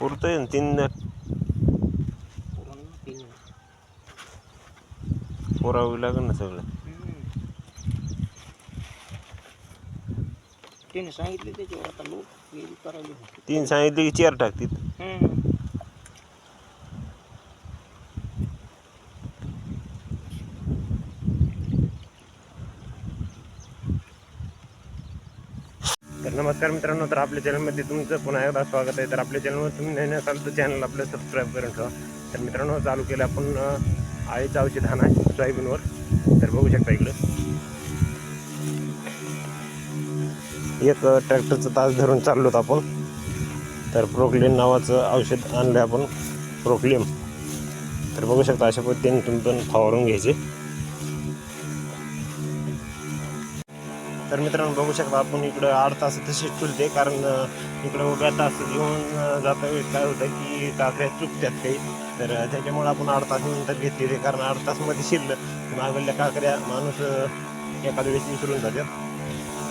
पुरतंय ना तीन तीन पुरावी लागेल ना सगळं त्याने सांगितले त्याच्यावर आता लोक गेली करायला तीन सांगितले की चार टाकतील तर नमस्कार मित्रांनो तर आपल्या चॅनलमध्ये तुमचं पुन्हा एकदा स्वागत आहे. तर आपल्या चॅनलवर तुम्ही नवीन असाल तर चॅनल आपलं सबस्क्राईब करून ठेवा. तर मित्रांनो चालू केलं आपण अं, आळीचं औषध हाना सोयाबीनवर. तर बघू शकता इकडं. एक ट्रॅक्टरचं तास धरून चाललो होतो आपण. तर प्रोक्लेम नावाचं औषध आणलं आपण प्रोक्लेम तर बघू शकता अशा पद्धतीने तुम्ही पण फवारून घ्यायचे. तर मित्रांनो बघू शकता आपण इकडं आठ तास तसेच ठुलते कारण इकडं उभ्या तास घेऊन जाता वेळेस काय होतं की काकड्या चुकत्यात काही. तर त्याच्यामुळं त्याच्यामुळे आपण आठ तास नंतर घेतलेले कारण आठ तासमध्ये शिरलं. मागवल्या काकड्या माणूस एखाद्या वेळेस विसरून जातात.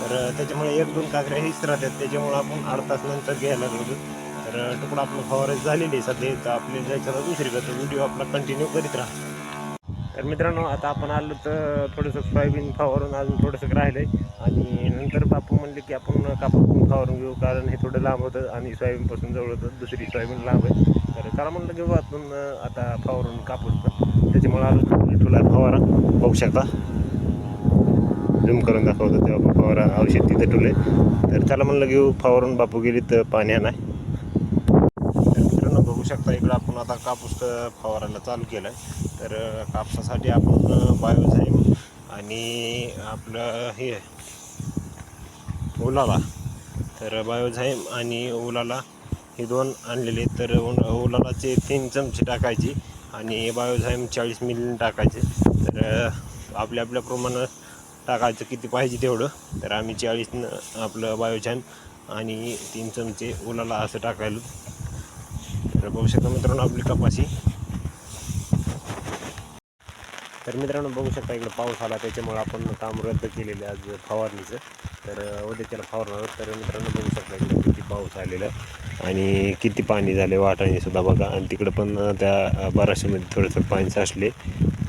तर त्याच्यामुळे एक दोन काकड्या हेच राहतात. त्याच्यामुळे आपण आठ तास नंतर घ्यायला लागलो. तर अं, तुकडा आपलं फवारायचं झालेली आहे सध्या. तर आपल्याला जायचं आता दुसरीकडे. व्हिडिओ आपला कंटिन्यू करीत राहा. तर मित्रांनो आता आपण आलो तर थोडंसं सोयाबीन फवारून अजून थोडंसं राहिलं आणि नंतर बापू म्हणले की आपण कापूस फवारून घेऊ कारण हे थोडं लांब होतं आणि सोयाबीनपासून जवळ होतं दुसरी सोयाबीन लांब आहे. तर चला म्हणलं घेऊ आपण आता फवारून कापूस पण त्याच्यामुळे आलो ठुला फवारा. बघू शकता. झूम करून दाखवतो तेव्हा फवारा औषध तिथे ठुले तर त्याला म्हणलं घेऊ फवारून बापू गेली तर पाणी नाही शकता. इकडं आपण आता कापूस फवारायला चालू केलं आहे तर कापसासाठी आपण बायोझाईम आणि आपलं हे ओलाला तर बायोझाईम आणि ओलाला हे दोन आणलेले तर ओलालाचे तीन चमचे टाकायचे आणि बायोझाईम चाळीस मिली टाकायचे. तर आपल्या आपल्या आपल्याप्रमाणे टाकायचं किती पाहिजे तेवढं. तर आम्ही चाळीस आपलं बायोझाईम आणि तीन चमचे ओलाला असं टाकायला. बघू शकता मित्रांनो आपली कपाशी. तर मित्रांनो बघू शकता इकडे पाऊस आला त्याच्यामुळे आपण काम रद्द केलेलं आज फवारणीचं. तर उद्या त्याला फवारणार तर मित्रांनो बघू शकता इकडे किती पाऊस आलेला आणि किती पाणी झाले वाटाणे सुद्धा बघा. आणि तिकडं पण त्या बाराशेमध्ये थोडंसं पाणी साचले.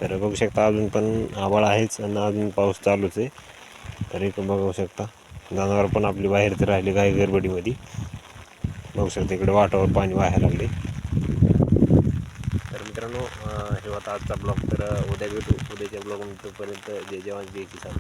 तर बघू शकता अजून पण आभाळ आहेच आणि अजून पाऊस चालूच आहे. तर इकडं बघू शकता जनावर पण आपली बाहेर तर राहिले गाय गडबडीमध्ये बघू शकता इकडे वाटावर पाणी वाहायला लागले. मित्रांनो हे होता आजचा ब्लॉग. तर उद्या भेटू. उद्याच्या ब्लॉग तोपर्यंत जय जवान जय किसान.